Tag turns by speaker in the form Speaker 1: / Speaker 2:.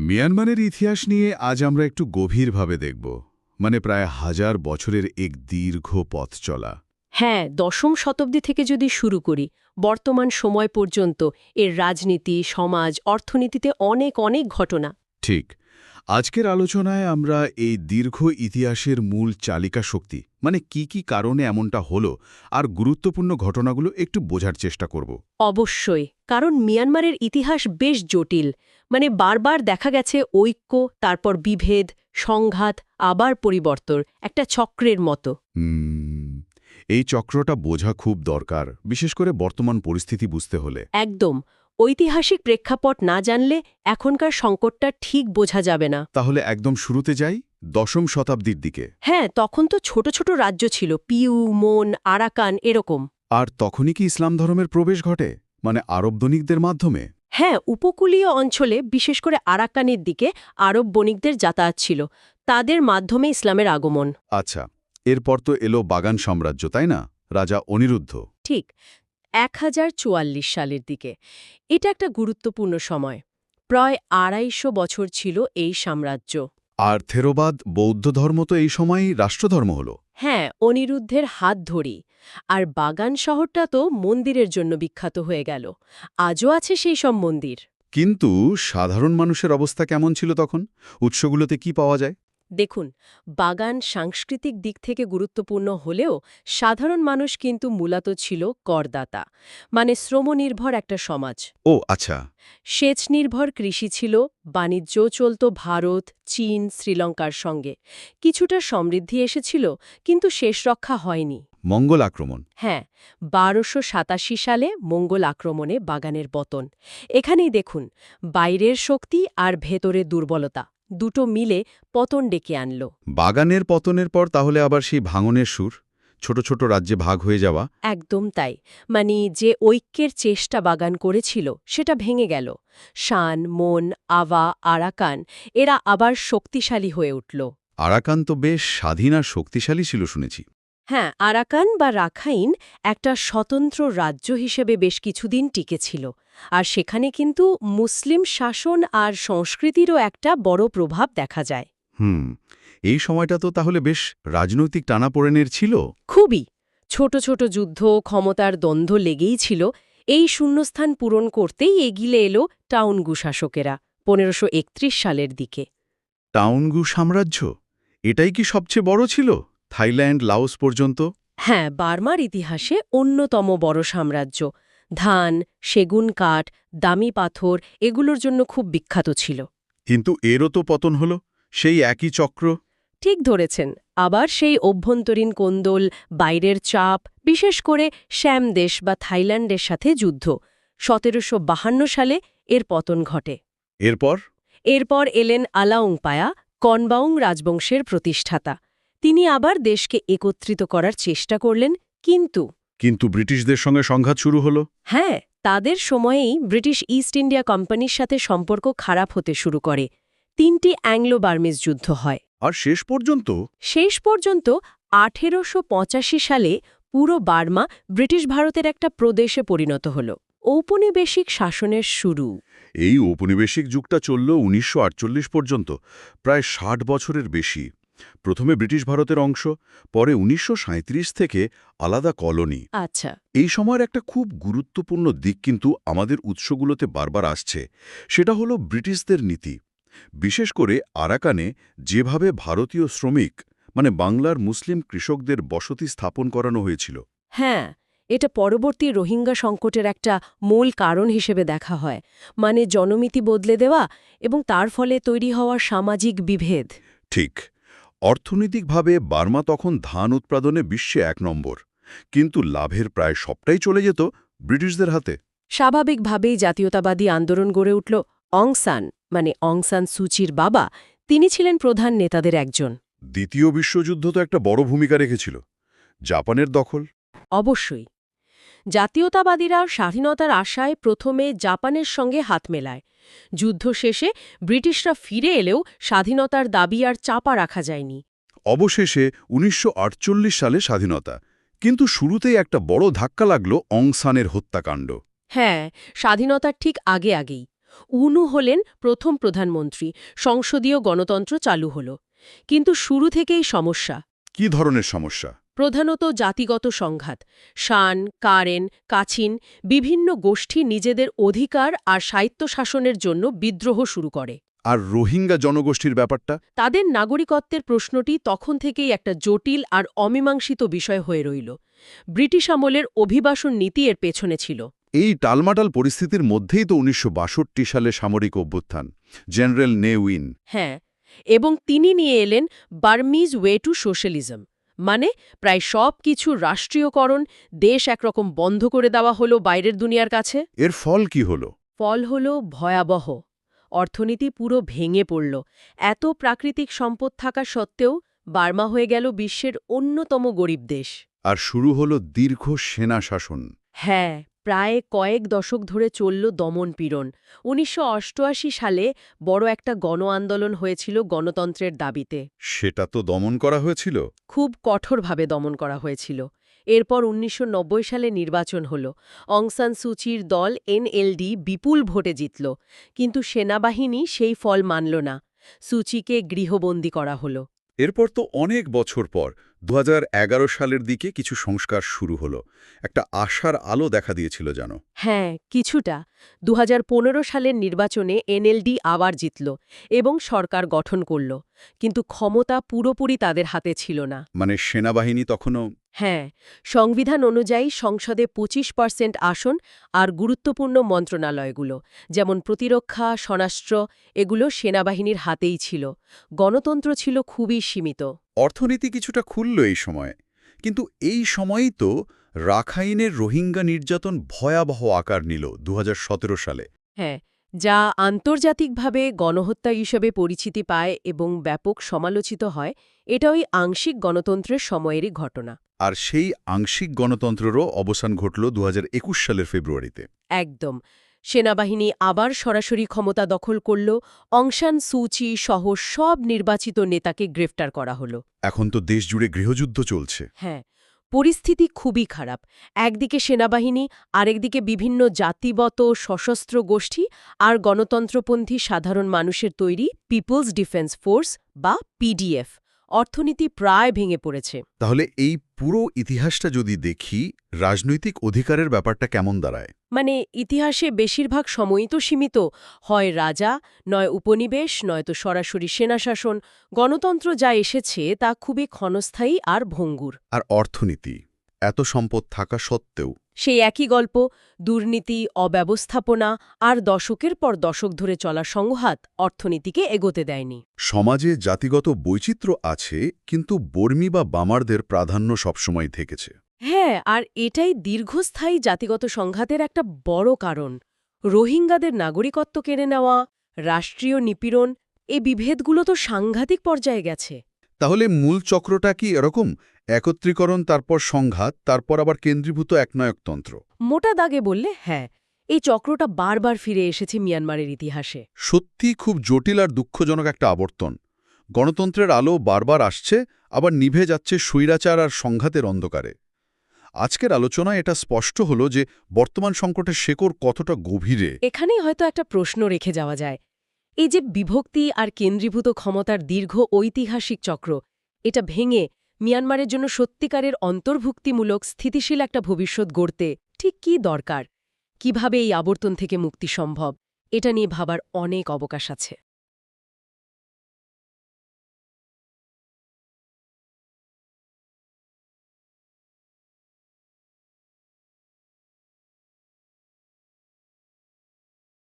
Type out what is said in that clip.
Speaker 1: মিয়ানমারের ইতিহাস নিয়ে আজ আমরা একটু গভীরভাবে দেখব মানে প্রায় হাজার বছরের এক দীর্ঘ পথ চলা।
Speaker 2: হ্যাঁ দশম শতাব্দী থেকে যদি শুরু করি বর্তমান সময় পর্যন্ত এর রাজনীতি সমাজ অর্থনীতিতে অনেক অনেক ঘটনা।
Speaker 1: ঠিক। আজকের আলোচনায় আমরা এই দীর্ঘ ইতিহাসের মূল চালিকা শক্তি মানে কি কি কারণে এমনটা হলো আর গুরুত্বপূর্ণ ঘটনাগুলো একটু বোঝার চেষ্টা করব।
Speaker 2: অবশ্যই কারণ মিয়ানমারের ইতিহাস বেশ জটিল মানে বারবার দেখা গেছে ঐক্য তারপর বিভেদ সংঘাত আবার পরিবর্তন একটা চক্রের মতো।
Speaker 1: এই চক্রটা বোঝা খুব দরকার বিশেষ করে বর্তমান পরিস্থিতি বুঝতে হলে।
Speaker 2: একদম ঐতিহাসিক প্রেক্ষাপট না জানলে এখনকার সংকটটা ঠিক বোঝা যাবে না।
Speaker 1: তাহলে একদম শুরুতে যাই দশম শতাব্দীর দিকে।
Speaker 2: হ্যাঁ তখন তো ছোট ছোট রাজ্য ছিল পিউ মন আরাকান এরকম।
Speaker 1: আর তখনই কি ইসলাম ধর্মের প্রবেশ ঘটে? মানে আরব দনিকদের মাধ্যমে?
Speaker 2: হ্যাঁ উপকূলীয় অঞ্চলে বিশেষ করে আরাকানের দিকে আরব বণিকদের যাতায়াত ছিল। তাদের মাধ্যমে ইসলামের আগমন।
Speaker 1: আচ্ছা এরপর তো এলো বাগান সাম্রাজ্য তাই না? রাজা অনিরুদ্ধ।
Speaker 2: ঠিক। এক হাজার চুয়াল্লিশ সালের দিকে। এটা একটা গুরুত্বপূর্ণ সময়। প্রায় আড়াইশো বছর ছিল এই সাম্রাজ্য।
Speaker 1: আর থেরোবাদ বৌদ্ধ ধর্ম তো এই সময়ই রাষ্ট্রধর্ম হল।
Speaker 2: হ্যাঁ অনিরুদ্ধের হাত ধরি আর বাগান শহরটা তো মন্দিরের জন্য বিখ্যাত হয়ে গেল। আজও আছে সেই সব মন্দির।
Speaker 1: কিন্তু সাধারণ মানুষের অবস্থা কেমন ছিল তখন? উৎসগুলোতে কি পাওয়া যায়?
Speaker 2: দেখুন বাগান সাংস্কৃতিক দিক থেকে গুরুত্বপূর্ণ হলেও সাধারণ মানুষ কিন্তু মূলত ছিল করদাতা মানে শ্রমনির্ভর একটা সমাজ।
Speaker 1: ও আচ্ছা।
Speaker 2: সেচ নির্ভর কৃষি ছিল বাণিজ্য চলত ভারত চীন শ্রীলঙ্কার সঙ্গে। কিছুটা সমৃদ্ধি এসেছিল কিন্তু শেষ রক্ষা হয়নি।
Speaker 1: মঙ্গল আক্রমণ।
Speaker 2: হ্যাঁ বারোশো সাতাশি সালে মঙ্গল আক্রমণে বাগানের পতন এখানেই দেখুন বাইরের শক্তি আর ভেতরে দুর্বলতা। দুটো মিলে পতন ডেকে আনল।
Speaker 1: বাগানের পতনের পর তাহলে আবার সেই ভাঙনের সুর? ছোট ছোট রাজ্যে ভাগ হয়ে যাওয়া?
Speaker 2: একদম তাই। মানে যে ঐক্যের চেষ্টা বাগান করেছিল সেটা ভেঙে গেল। শান মন আবা আরাকান এরা আবার শক্তিশালী হয়ে উঠল।
Speaker 1: আরাকান তো বেশ স্বাধীন আর শক্তিশালী ছিল শুনেছি।
Speaker 2: হ্যাঁ আরাকান বা রাখাইন একটা স্বতন্ত্র রাজ্য হিসেবে বেশ কিছুদিন টিকেছিল। আর সেখানে কিন্তু মুসলিম শাসন আর সংস্কৃতিরও একটা বড় প্রভাব দেখা যায়।
Speaker 1: হুম এই সময়টা তো তাহলে বেশ রাজনৈতিক টানাপোড়েনের ছিল?
Speaker 2: খুবই। ছোট ছোট যুদ্ধ ক্ষমতার দ্বন্দ্ব লেগেই ছিল। এই শূন্যস্থান পূরণ করতেই এগিলে এলো টাউনগু শাসকেরা পনেরোশো সালের দিকে।
Speaker 1: টাউনগু সাম্রাজ্য? এটাই কি সবচেয়ে বড় ছিল? থাইল্যান্ড লাওস পর্যন্ত?
Speaker 2: হ্যাঁ বার্মার ইতিহাসে অন্যতম বড় সাম্রাজ্য। ধান সেগুন কাঠ দামি পাথর এগুলোর জন্য খুব বিখ্যাত ছিল।
Speaker 1: কিন্তু এরও তো পতন হল সেই একই চক্র?
Speaker 2: ঠিক ধরেছেন আবার সেই অভ্যন্তরীণ কোন্দল বাইরের চাপ বিশেষ করে শ্যাম দেশ বা থাইল্যান্ডের সাথে যুদ্ধ। সতেরোশো সালে এর পতন ঘটে।
Speaker 1: এরপর?
Speaker 2: এরপর এলেন আলাউংপায়া কনবাউং রাজবংশের প্রতিষ্ঠাতা। তিনি আবার দেশকে একত্রিত করার চেষ্টা করলেন কিন্তু
Speaker 1: কিন্তু ব্রিটিশদের সঙ্গে সংঘাত শুরু হলো।
Speaker 2: হ্যাঁ তাদের সময়েই ব্রিটিশ ইস্ট ইন্ডিয়া কোম্পানির সাথে সম্পর্ক খারাপ হতে শুরু করে। তিনটি অ্যাংলো বার্মিজ যুদ্ধ হয়।
Speaker 1: আর শেষ পর্যন্ত?
Speaker 2: শেষ পর্যন্ত আঠেরোশ পঁচাশি সালে পুরো বার্মা ব্রিটিশ ভারতের একটা প্রদেশে পরিণত হল। ঔপনিবেশিক শাসনের শুরু।
Speaker 1: এই ঔপনিবেশিক যুগটা চলল উনিশশো আটচল্লিশ পর্যন্ত প্রায় ষাট বছরের বেশি। প্রথমে ব্রিটিশ ভারতের অংশ পরে উনিশশো সাঁইত্রিশ থেকে আলাদা কলোনি।
Speaker 2: আচ্ছা।
Speaker 1: এই সময়ের একটা খুব গুরুত্বপূর্ণ দিক কিন্তু আমাদের উৎসগুলোতে বারবার আসছে সেটা হলো ব্রিটিশদের নীতি। বিশেষ করে আরাকানে যেভাবে ভারতীয় শ্রমিক মানে বাংলার মুসলিম কৃষকদের বসতি স্থাপন করানো হয়েছিল।
Speaker 2: হ্যাঁ এটা পরবর্তী রোহিঙ্গা সংকটের একটা মূল কারণ হিসেবে দেখা হয় মানে জনমিতি বদলে দেওয়া এবং তার ফলে তৈরি হওয়া সামাজিক বিভেদ।
Speaker 1: ঠিক। অর্থনৈতিকভাবে বার্মা তখন ধান উৎপাদনে বিশ্বে এক নম্বর। কিন্তু লাভের প্রায় সবটাই চলে যেত ব্রিটিশদের হাতে।
Speaker 2: স্বাভাবিকভাবেই জাতীয়তাবাদী আন্দোলন গড়ে উঠল অংসান মানে অংসান সুচির বাবা। তিনি ছিলেন প্রধান নেতাদের একজন।
Speaker 1: দ্বিতীয় বিশ্বযুদ্ধ তো একটা বড় ভূমিকা রেখেছিল। জাপানের দখল।
Speaker 2: অবশ্যই। জাতীয়তাবাদীরা স্বাধীনতার আশায় প্রথমে জাপানের সঙ্গে হাত মেলায়। যুদ্ধ শেষে ব্রিটিশরা ফিরে এলেও স্বাধীনতার দাবি আর চাপা রাখা যায়নি।
Speaker 1: অবশেষে উনিশশো আটচল্লিশ সালে স্বাধীনতা। কিন্তু শুরুতেই একটা বড় ধাক্কা লাগল অংসানের হত্যাকাণ্ড।
Speaker 2: হ্যাঁ স্বাধীনতার ঠিক আগে আগেই। উনু হলেন প্রথম প্রধানমন্ত্রী সংসদীয় গণতন্ত্র চালু হল। কিন্তু শুরু থেকেই সমস্যা।
Speaker 1: কি ধরনের সমস্যা?
Speaker 2: প্রধানত জাতিগত সংঘাত শান কারেন কাছিন বিভিন্ন গোষ্ঠী নিজেদের অধিকার আর স্বায়ত্তশাসনের জন্য বিদ্রোহ শুরু করে।
Speaker 1: আর রোহিঙ্গা জনগোষ্ঠীর ব্যাপারটা?
Speaker 2: তাদের নাগরিকত্বের প্রশ্নটি তখন থেকেই একটা জটিল আর অমীমাংসিত বিষয় হয়ে রইল। ব্রিটিশ আমলের অভিবাসন নীতি এর পেছনে ছিল।
Speaker 1: এই টালমাটাল পরিস্থিতির মধ্যেই তো উনিশশো বাষট্টি সালে সামরিক অভ্যুত্থান জেনারেল নেউইন
Speaker 2: হ্যাঁ এবং তিনি নিয়ে এলেন বার্মিজ ওয়ে টু সোশ্যালিজম। মানে প্রায় সব কিছু রাষ্ট্রীয়করণ দেশ একরকম বন্ধ করে দেওয়া হলো বাইরের দুনিয়ার কাছে।
Speaker 1: এর ফল কি হলো?
Speaker 2: ফল হল ভয়াবহ। অর্থনীতি পুরো ভেঙে পড়ল। এত প্রাকৃতিক সম্পদ থাকা সত্ত্বেও বার্মা হয়ে গেল বিশ্বের অন্যতম গরিব দেশ।
Speaker 1: আর শুরু হলো দীর্ঘ সেনা শাসন।
Speaker 2: হ্যাঁ প্রায় কয়েক দশক ধরে চলল দমনপীড়ন উনিশশো সালে বড় একটা গণ আন্দোলন হয়েছিল গণতন্ত্রের দাবিতে।
Speaker 1: সেটা তো দমন করা হয়েছিল?
Speaker 2: খুব কঠোরভাবে দমন করা হয়েছিল। এরপর উনিশশো নব্বই সালে নির্বাচন হল। অংসান সুচির দল এনএলডি বিপুল ভোটে জিতল। কিন্তু সেনাবাহিনী সেই ফল মানল না। সুচিকে গৃহবন্দী করা হল।
Speaker 1: এরপর তো অনেক বছর পর দু হাজার এগারো সালের দিকে কিছু সংস্কার শুরু হলো। একটা আশার আলো দেখা দিয়েছিল জানো
Speaker 2: হ্যাঁ কিছুটা। দু হাজার পনেরো সালের নির্বাচনে এনএলডি আবার জিতল এবং সরকার গঠন করল। কিন্তু ক্ষমতা পুরোপুরি তাদের হাতে ছিল না।
Speaker 1: মানে সেনাবাহিনী তখনও
Speaker 2: হ্যাঁ সংবিধান অনুযায়ী সংসদে ২৫ পার্সেন্ট আসন আর গুরুত্বপূর্ণ মন্ত্রণালয়গুলো যেমন প্রতিরক্ষা স্বরাষ্ট্র এগুলো সেনাবাহিনীর হাতেই ছিল। গণতন্ত্র ছিল খুবই সীমিত।
Speaker 1: অর্থনীতি কিছুটা খুলল এই সময়ে। কিন্তু এই সময়েই তো রাখাইনের রোহিঙ্গা নির্যাতন ভয়াবহ আকার নিল দু হাজার সতেরো সালে।
Speaker 2: হ্যাঁ যা আন্তর্জাতিকভাবে গণহত্যা হিসেবে পরিচিতি পায় এবং ব্যাপক সমালোচিত হয় এটা ওই আংশিক গণতন্ত্রের সময়েরই ঘটনা।
Speaker 1: আর সেই আংশিক গণতন্ত্রেরও অবসান ঘটল দু হাজার একুশ সালের ফেব্রুয়ারিতে।
Speaker 2: একদম। সেনাবাহিনী আবার সরাসরি ক্ষমতা দখল করল। অংশান সুচি সহ সব নির্বাচিত নেতাকে গ্রেফতার করা হল।
Speaker 1: এখন তো দেশ জুড়ে গৃহযুদ্ধ চলছে।
Speaker 2: হ্যাঁ পরিস্থিতি খুবই খারাপ। একদিকে সেনাবাহিনী আরেকদিকে বিভিন্ন জাতিগত সশস্ত্র গোষ্ঠী আর গণতন্ত্রপন্থী সাধারণ মানুষের তৈরি পিপলস ডিফেন্স ফোর্স বা পিডিএফ অর্থনীতি প্রায় ভেঙে পড়েছে।
Speaker 1: তাহলে এই পুরো ইতিহাসটা যদি দেখি রাজনৈতিক অধিকারের ব্যাপারটা কেমন দাঁড়ায়?
Speaker 2: মানে ইতিহাসে বেশিরভাগ সময়ই তো সীমিত। হয় রাজা নয় উপনিবেশ নয়তো সরাসরি সেনাশাসন গণতন্ত্র যা এসেছে তা খুবই ক্ষণস্থায়ী আর ভঙ্গুর।
Speaker 1: আর অর্থনীতি। এত সম্পদ থাকা সত্ত্বেও।
Speaker 2: সেই একই গল্প দুর্নীতি অব্যবস্থাপনা আর দশকের পর দশক ধরে চলা সংঘাত অর্থনীতিকে এগোতে দেয়নি।
Speaker 1: সমাজে জাতিগত বৈচিত্র্য আছে কিন্তু বর্মী বা বামারদের প্রাধান্য সবসময় থেকেছে।
Speaker 2: হ্যাঁ আর এটাই দীর্ঘস্থায়ী জাতিগত সংঘাতের একটা বড় কারণ। রোহিঙ্গাদের নাগরিকত্ব কেড়ে নেওয়া রাষ্ট্রীয় নিপীড়ন এই বিভেদগুলো তো সাংঘাতিক পর্যায়ে গেছে।
Speaker 1: তাহলে মূল চক্রটা কি এরকম? একত্রীকরণ তারপর সংঘাত তারপর আবার কেন্দ্রীভূত একনায়কতন্ত্র।
Speaker 2: মোটা দাগে বললে হ্যাঁ এই চক্রটা বারবার ফিরে এসেছে মিয়ানমারের ইতিহাসে।
Speaker 1: সত্যি খুব জটিল আর দুঃখজনক একটা আবর্তন। গণতন্ত্রের আলো বারবার আসছে আবার নিভে যাচ্ছে স্বৈরাচার আর সংঘাতের অন্ধকারে। আজকের আলোচনায় এটা স্পষ্ট হলো যে বর্তমান সংকটের শেকড় কতটা গভীরে।
Speaker 2: এখানেই হয়তো একটা প্রশ্ন রেখে যাওয়া যায় এই যে বিভক্তি আর কেন্দ্রীভূত ক্ষমতার দীর্ঘ ঐতিহাসিক চক্র, এটা ভেঙে মিয়ানমারের জন্য সত্যিকারের অন্তর্ভুক্তিমূলক স্থিতিশীল একটা ভবিষ্যৎ গড়তে ঠিক কি দরকার? কীভাবে এই আবর্তন থেকে মুক্তি সম্ভব? এটা নিয়ে ভাবার অনেক অবকাশ আছে।